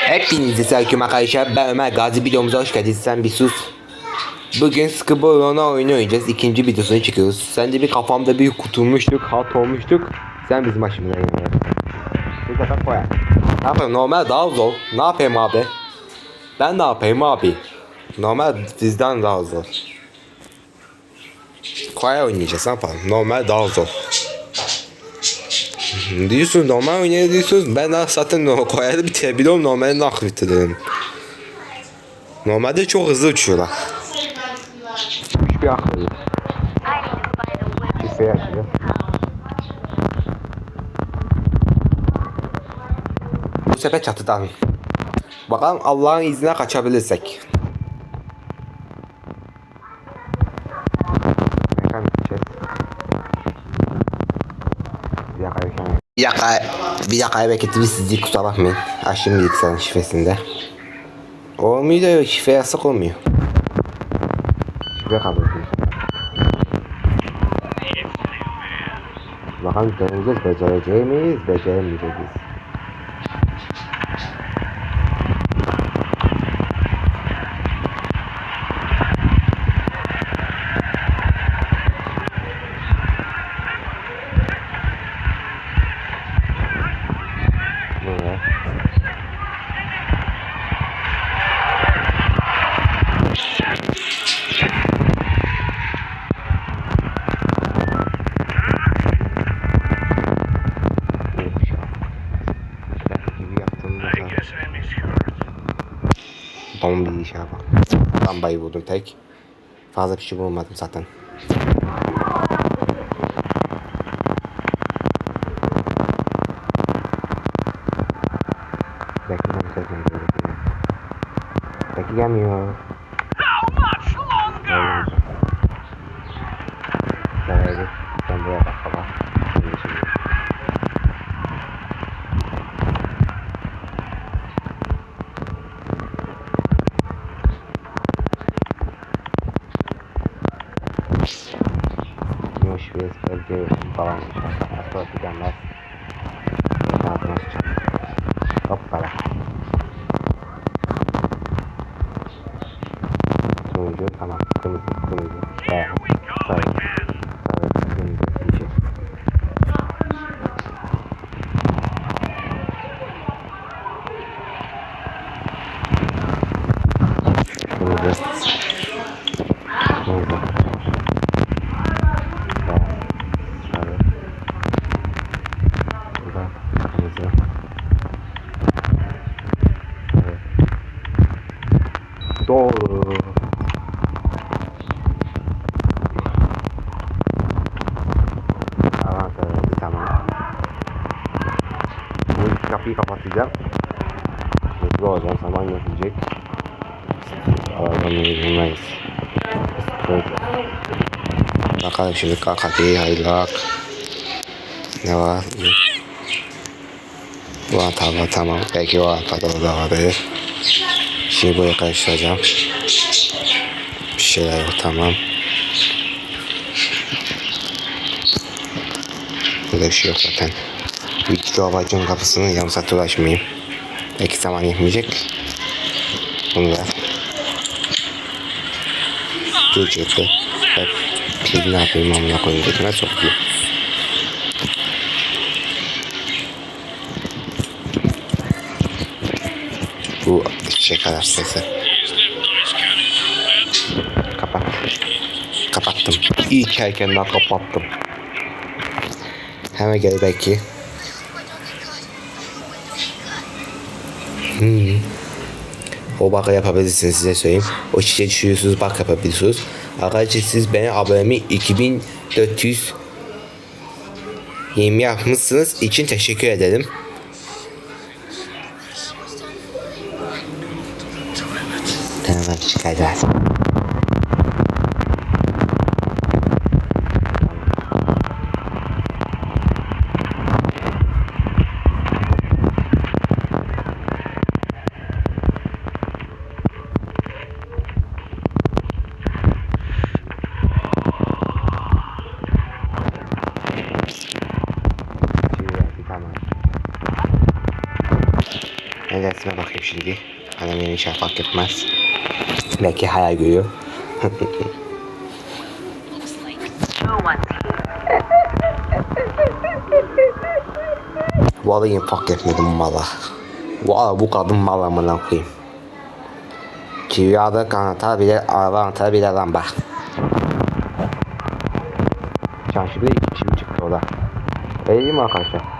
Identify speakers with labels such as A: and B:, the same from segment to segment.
A: Hepinize selamünaleyküm arkadaşlar. Ben Ömer Gazi videomuza hoş geldiniz. Sen bir sus. Bugün Scribble'ına oyunu oynayacağız. İkinci videosunu çekiyoruz. Sen de bir kafamda bir kutulmuştuk, hat olmuştuk. Sen bizim başımıza yine. Bu sefer koyar. Ne yapayım? Normal daha zor. Ne yapayım abi? Ben ne yapayım abi? Normal bizden daha zor. Kolay oynayacağız ne yapalım? Normal daha zor. Diyorsun normal oynayabilir diyorsunuz. Ben daha zaten no koyarı bitirebiliyorum. Normalde nakl bitiririm. Normalde çok hızlı uçuyorlar. Hiçbir akıllı. Bir şey açıyor. Bu sefer çatıdan. Bakalım Allah'ın izniyle kaçabilirsek. Dakika, bir dakika bekletivi sizi kusura bakmayın. Açtım bilgisayarın şifresinde. Olmuyor da şifre yasak olmuyor. Şifre kabul ediyor. Bakalım deneyeceğiz, becereceğiz miyiz, beceremeyeceğiz. Bir işe bak. Lambayı vurdum tek. Fazla bir şey bulmadım zaten. Doğru. Tamam tamam. Bu kapıyı kapatacağım. Hızlı olacağım zaman yetecek. Arabanın yüzündeyiz. Bakalım şimdi kakati haylak. Ne var? Bu hata tamam. Belki o hata da orada Şimdi buraya karıştıracağım. Bir şeyler yok tamam. Burada bir şey yok zaten. Bir çoğabacın kapısını yarım saat uğraşmayayım. Belki zaman yetmeyecek. Bunu ver. Gecikti. Hep pil ne yapayım amına koyayım götüme sokuyor. Bu çiçek kadar sesi. Kapat. Kapattım. İyi ki erkenden kapattım. Hemen gel belki. Hmm. O baka yapabilirsiniz size söyleyeyim. O çiçeği düşürüyorsunuz bak yapabiliyorsunuz. Arkadaşlar siz beni abonemi 2400 20 yapmışsınız için teşekkür ederim. Tamam çıkacağız. Resme bakayım şimdi. Annem yeni fark etmez. Belki hayal görüyor. Vallahi fark etmedim mala. Valla bu kadın mal amına koyayım. Rüyada kanata bile, araba anahtarı bile lan bak. Çarşı bile çivi çıktı o da. Değil mi arkadaşlar?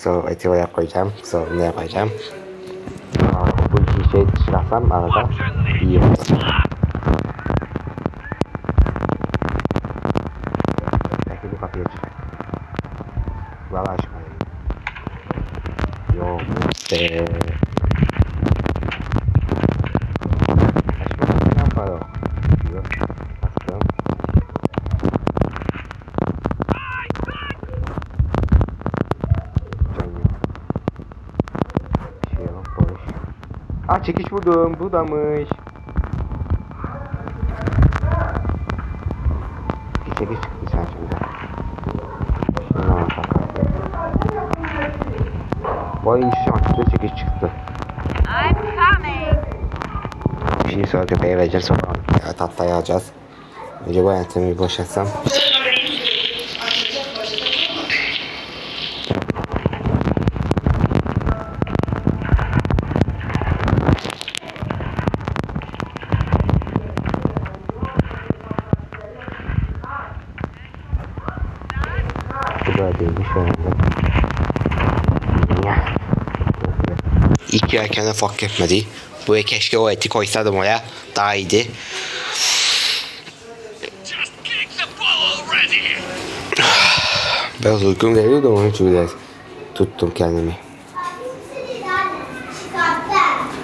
A: So eti oraya koyacağım. So ne yapacağım? Aa, bu iki şey çıkarsam arada iyi olur. Belki bu kapıyı aç. Valla açmayın. Yok be. Açma ne yapalım? Yok. Bastım. Can yok. Bir şey yok boş. Aa çekiş buldum. Buradamış. Bir çekiş çıktı sen şimdi. Şuna bakalım. Vay şanslı çekiş çıktı.
B: I'm coming.
A: Şimdi sonra köpeğe vereceğim sonra tahtayı alacağız. Yöntemi bir boşaltsam. Bu da değilmiş herhalde. Ya. İlk yerken fark etmedi. Buraya keşke o eti koysaydım oraya. Daha iyiydi. Biraz uykum geliyor da onun için biraz tuttum kendimi.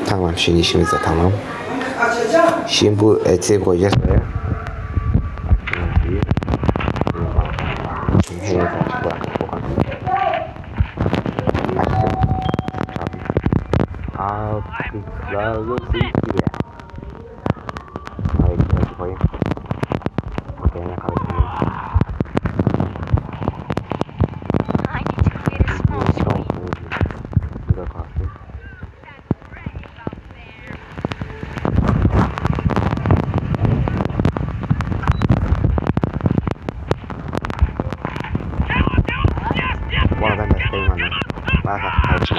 A: Tamam şimdi işimiz de tamam. Şimdi bu eti koyacağız buraya. Şimdi henüz açık bırakıp bu kadar. Açtım. Tabii. Aa, kızlarlı gibi. Hayır, eti koyayım. Okey, ne karıştırayım.
B: I need to create a small screen.
A: Burada kalsın. Bu arada mesleğim anne. Bana karışma.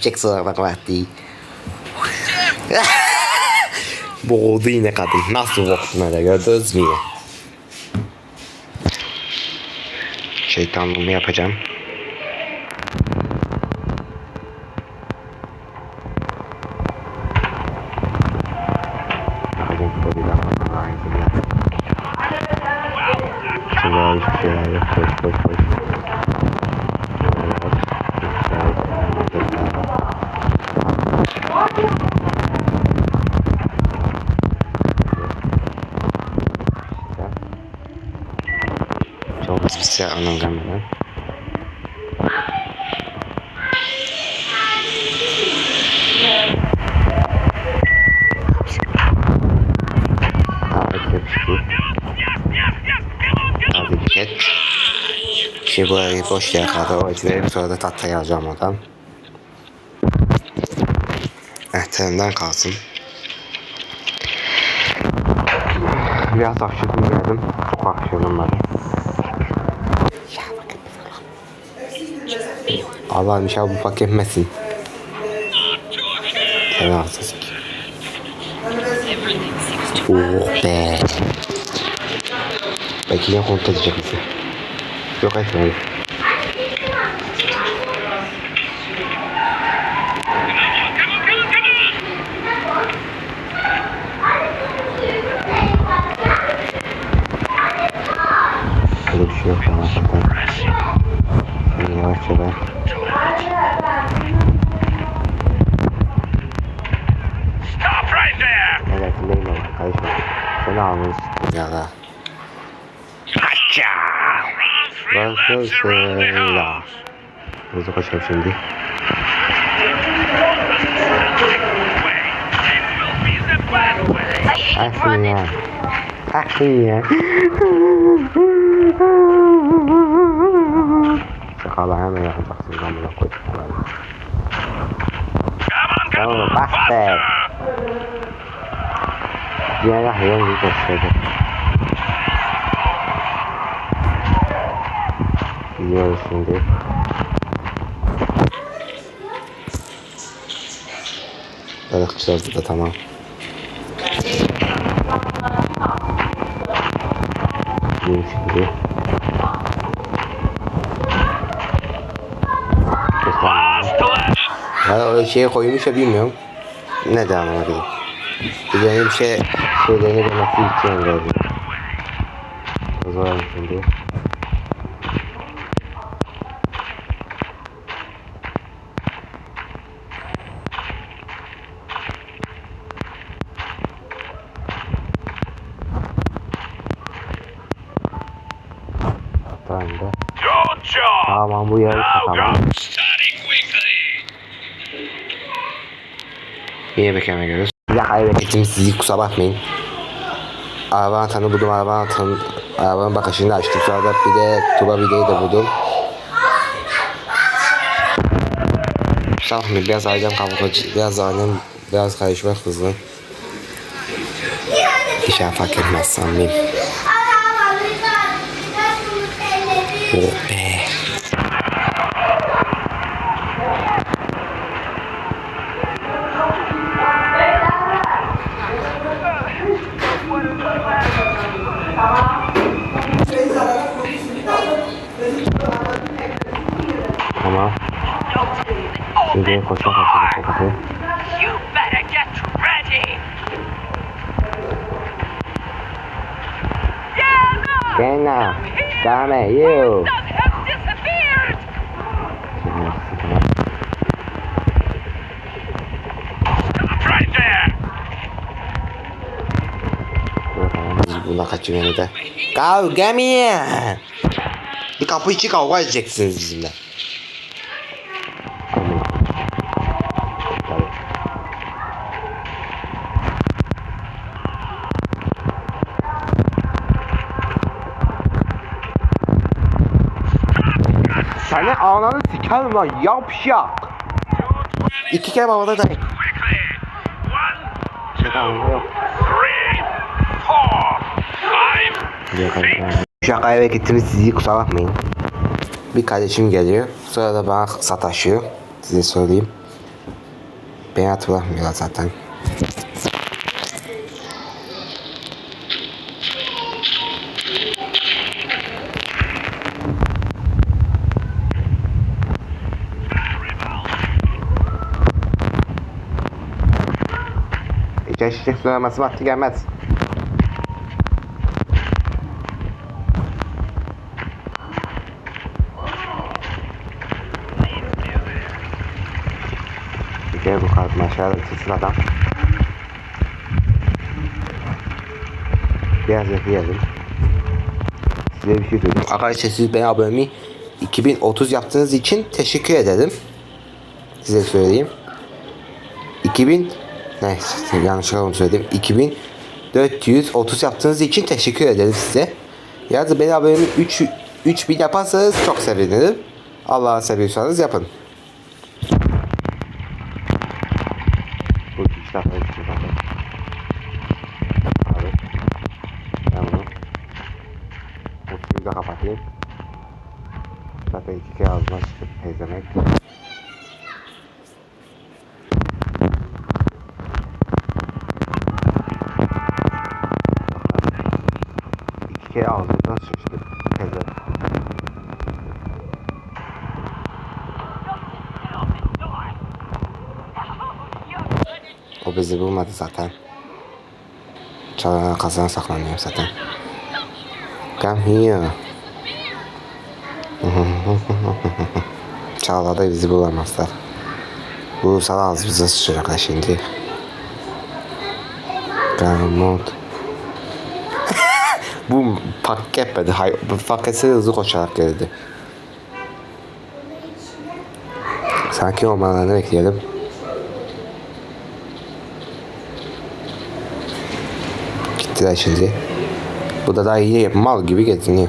A: Çiçek sormak vakti. Boğuldu yine kadın. Nasıl boğdun öyle gördünüz mü? Şeytanlığımı yapacağım. Bakacağım şurada bir daha var. Aynısını yap. Şurada hiçbir şeyler yok. Boş boş boş. Çok bir şey anlam gelmeden. Harika bir şey. Hadi et. Şimdi burayı boş yer kaldı. O verip sonra da tahtayı alacağım oradan. Ehterimden kalsın. Biraz hapşırdım geldim. Çok hapşırdım ben. Allah'ım inşallah bu.
C: Everything seems to
A: Oh be. Belki yine konuk edecek bizi. Yok etmedi. Öyle bir şey yok ama hakikaten. Şimdi yavaşça ben.
D: Stop right there!
A: Evet, neyim karışma. Seni istedim ya da. فرانسوس لا ما تبقاش دي أخيا أخيا شغالة
D: عامة يا حبيبي
A: أقسم
D: بالله
A: ما كنت
D: أنا
A: بحثك يا لهوي يا لهوي şimdi. Balıkçılar da tamam. Gidiyorum şimdi. Ha öyle şeye koymuş ya bilmiyorum. Ne de anlamadım. Bir şey şeylerini demesi için geldi. Zor şimdi. Tamam da.
D: Good job!
A: Tamam bu
D: Now
A: tamam. Yine bekleme görüyoruz. Bir dakika beklettim sizi kusura bakmayın. Araba anahtarını buldum. Araba anahtarını arabanın bakışını açtım. Sonra da bir de tuba videoyu da buldum. Kusura bakmayın biraz alacağım kavga biraz alacağım biraz karışmak hızlı. Bir şey fark etmez sanmayayım. Oh 好吗？你别火车，
C: 火车，火车。天哪，
A: ダメ you。
C: 中
D: 中やめ
A: たい。Go, g a m i Bir kapı içi kavga edeceksiniz bizimle. Seni ananı sikerim lan yapşak. İki kere babada da.
D: One,
A: Tamam yok.
D: three, four, five, six,
A: Şaka eve gittiniz sizi kusura bakmayın. Bir kardeşim geliyor. Sonra da bana sataşıyor. Size söyleyeyim. Beni hatırlamıyorlar zaten. Şişe söylemesi vakti gelmez. Bir kere bu kalkma aşağıda kesin adam. Biraz yapayım. Size bir şey söyleyeyim. Arkadaşlar siz beni abonemi 2030 yaptığınız için teşekkür ederim. Size söyleyeyim. 2000 ne yanlışlıkla onu söyledim. 2430 yaptığınız için teşekkür ederim size. Yalnız beni abonemi 3 3000 yaparsanız çok sevinirim. Allah'ı seviyorsanız yapın. Mustafa iki kere ağzına çıkıp pezemek. İki kere ağzından çıktı pezemek. O bizi bulmadı zaten. Çalana kazana saklanıyor zaten. Come here. Çağla'da bizi bulamazlar. Bulursalar ağzımıza sıçacaklar şimdi. Garmont. Bu fark etmedi. Bu fark etse de hızlı koşarak geldi. Sakin olmalarını bekleyelim. Gittiler şimdi. Bu da daha iyi mal gibi geziniyor.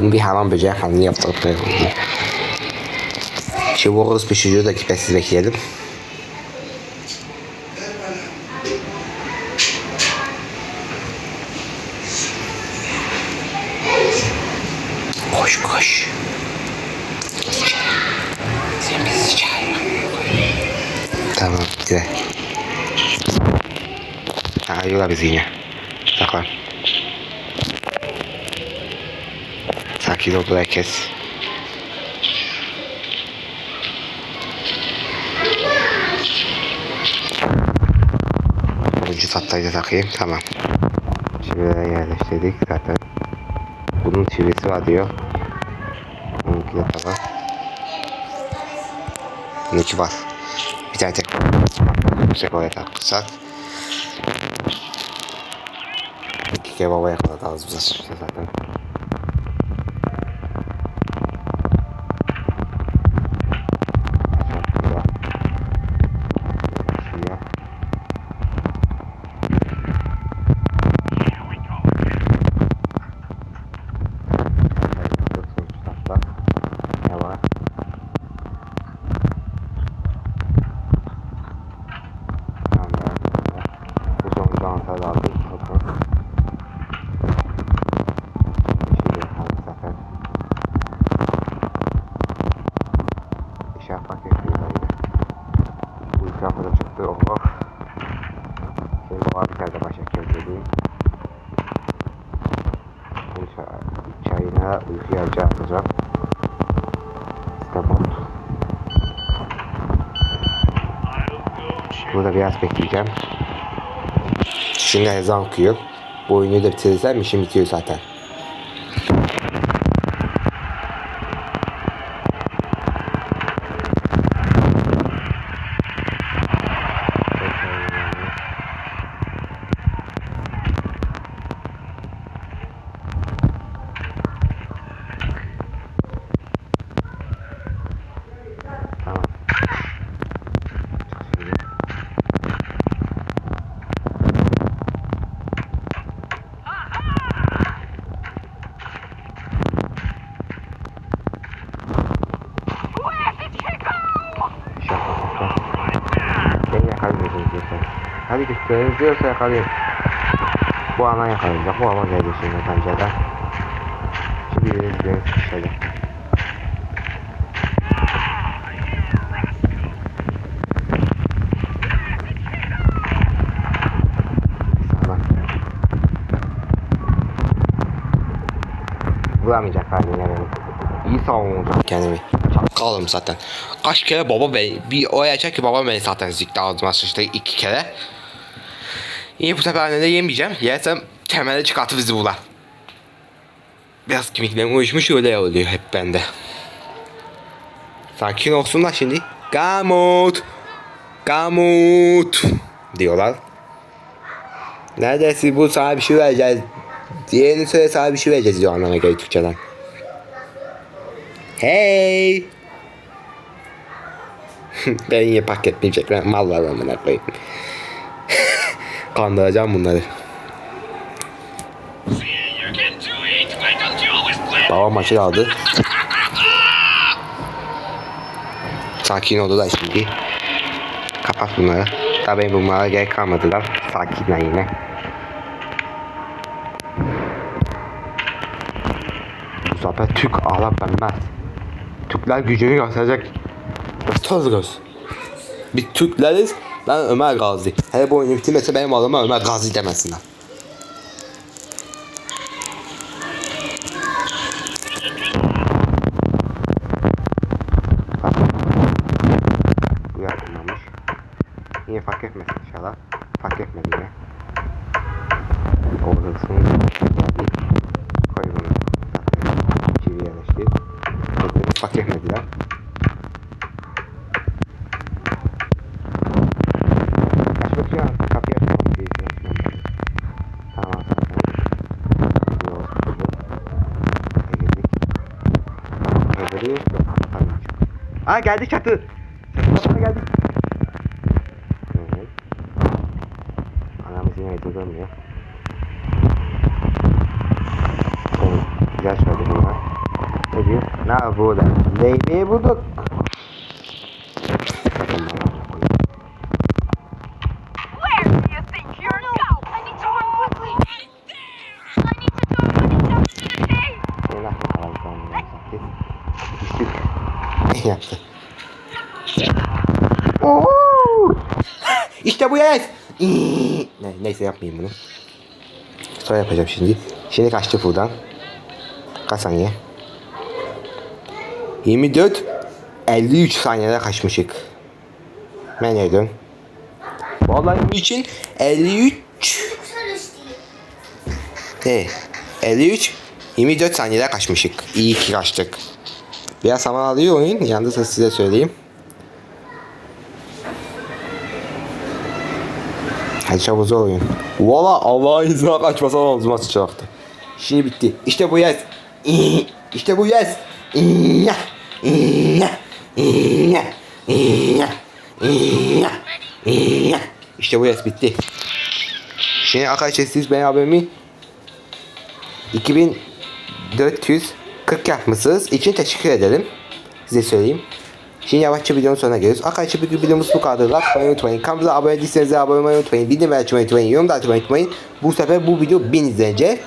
A: Bunu bir hamam böceği hamle yaptırıp Şimdi orospu çocuğu da gitmesiz bekleyelim. Koş koş. Tamam güzel. Arıyorlar bizi yine. Saklan. Sakin oldu herkes. Sonuncu sattayı da takayım. Tamam. Çivileri yerleştirdik zaten. Bunun çivisi var diyor. Bununki de tamam. Bununki var. Bir tane tek. Yüksek oraya taksak. İki kere baba yakaladı ağzımıza sıçtı zaten. Şuraya. Şuraya. Ne var? Tamam, ben- Bu son dansa da aldım. Bakın. Yeşil yapalım bu sefer. İş yapmak yapıyor böyle. Bu itirafı da çıktı. Oh. Şimdi bu abi kerde başa köprüdeyim. Bu çay- çayına uyku yağcı atacağım. İşte bu. Burada biraz bekleyeceğim. Şimdi ezan okuyor. Bu oyunu da bitirirsem işim bitiyor zaten. Tamam. Çık şimdi.
C: Where did he go?
A: Şaka şaka. Beni yakalayamayacaksın diyorsan. Hadi git seni diyorsa yakalayayım. Bu ana yakalayacak. Bu ama geldi şimdi pencereden. Şimdi beni sıkışacak. Tamam. Vuramayacak haline beni. İyi savunacak kendimi. Kalım zaten. Kaç kere baba bey bir oyacak ki baba beni zaten zikti ağzıma sıçtı iki kere. İyi bu sefer de yemeyeceğim. Yersem temele çıkartır bizi bular. Biraz kemiklerim uyuşmuş öyle oluyor hep bende. Sakin olsunlar şimdi. Gamut. Gamut. Diyorlar. Neredesin bu sana bir şey vereceğiz. Diğerini söyle sana bir şey vereceğiz diyor anlamına geliyor Türkçeden. Hey. ben yine paketmeyecekler. Mal var amına koyayım.
D: Always play?
A: Baba maçı aldı. Sakin oldular şimdi. Kapat bunları. Tabii bunlara gerek kalmadılar. Sakinler yine. Bu sefer Türk ağlar benmez. Türkler gücünü gösterecek. Göster göz. Biz Türkleriz. Ben Ömer Gazi. Hele bu oyunu bitirmese benim adıma Ömer Gazi demesinler. Bu yapılmamış. Yine fark etmez inşallah. Fark etmedi yine. Orasını geldik. Koy bunu. Zaten çivi yerleştir. Bakın fark etmediler. Aç bakayım abi. Kapıyı açmam gerekiyor. Tamam zaten. Yok. Buraya girdik. Öbürü yok. Tamam. Aa geldi çatı. Çatı geldi. Evet. Anamız yine. Evet. Güzel söyledi bunlar. Ne diyor? Ne yapıyor burada? Leyleği bulduk. Ne, neyse yapmayayım bunu. Sonra yapacağım şimdi. Şimdi kaçtı buradan. Kaç saniye? 24 53 saniyede kaçmışık. Ne diyorum? Vallahi bu için 53 He, 53 24 saniyede kaçmışık. İyi ki kaçtık. Biraz zaman alıyor oyun. Yalnız size söyleyeyim. Çabuk zor oyun. Valla Allah'ın izniyle kaçmasam omzuma sıçraktı. Şimdi bitti. İşte bu yes. İşte bu yes. İşte bu yes bitti. Şimdi arkadaşlar siz benim abimi 2440 yapmışsınız. için teşekkür ederim. Size söyleyeyim. Şimdi yavaşça videonun sonuna geliyoruz. Arkadaşlar bugün videomuz bu kadar. Like atmayı unutmayın. Kanalımıza abone değilseniz de abone olmayı unutmayın. Bildirim açmayı unutmayın. Yorum da açmayı unutmayın. Bu sefer bu video 1000 izlenecek.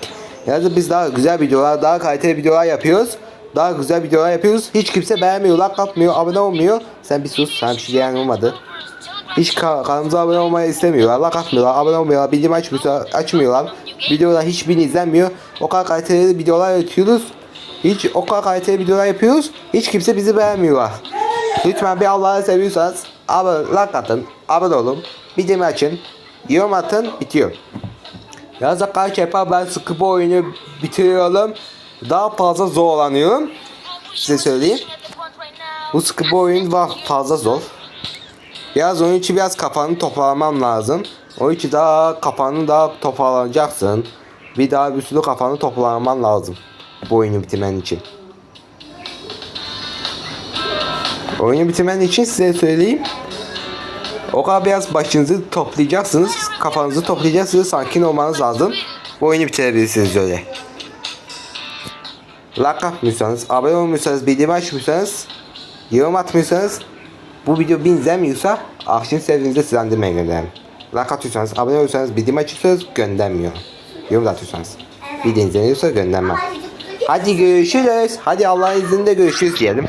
A: Yani biz daha güzel videolar, daha kaliteli videolar yapıyoruz. Daha güzel videolar yapıyoruz. Hiç kimse beğenmiyor, like atmıyor, abone olmuyor. Sen bir sus. Sen bir şey diyen olmadı. Hiç ka- kanalımıza abone olmayı istemiyorlar. Like atmıyorlar, abone olmuyorlar, bildirim açmıyorlar, açmıyorlar. Videolar hiçbirini izlenmiyor. O kadar kaliteli videolar yapıyoruz. Hiç o kadar kaliteli videolar yapıyoruz. Hiç kimse bizi beğenmiyorlar. Lütfen bir Allah'ı seviyorsanız abone, like atın, abone olun, bildirim açın, yorum atın, bitiyor. Yalnız arkadaşlar yapar ben sıkı bu oyunu bitiriyorum. Daha fazla zorlanıyorum. Size söyleyeyim. Bu sıkı bu oyun var fazla zor. Biraz onun için biraz kafanı toparlamam lazım. O için daha kafanı daha toparlanacaksın. Bir daha bir sürü kafanı toparlaman lazım. Bu oyunu bitirmen için. Oyunu bitirmen için size söyleyeyim. O kadar biraz başınızı toplayacaksınız. Kafanızı toplayacaksınız. Sakin olmanız lazım. Bu oyunu bitirebilirsiniz öyle. Like atmıyorsanız, abone olmuyorsanız, bildirim açmıyorsanız, yorum atmıyorsanız bu video 1000 izlenmiyorsa akşam sevdiğinizde sizlendirmeye gönderin. Like atıyorsanız, abone olursanız, bildirim açıyorsanız göndermiyor. Yorum atıyorsanız. Video izleniyorsa göndermem. Hadi görüşürüz. Hadi Allah'ın izniyle görüşürüz diyelim.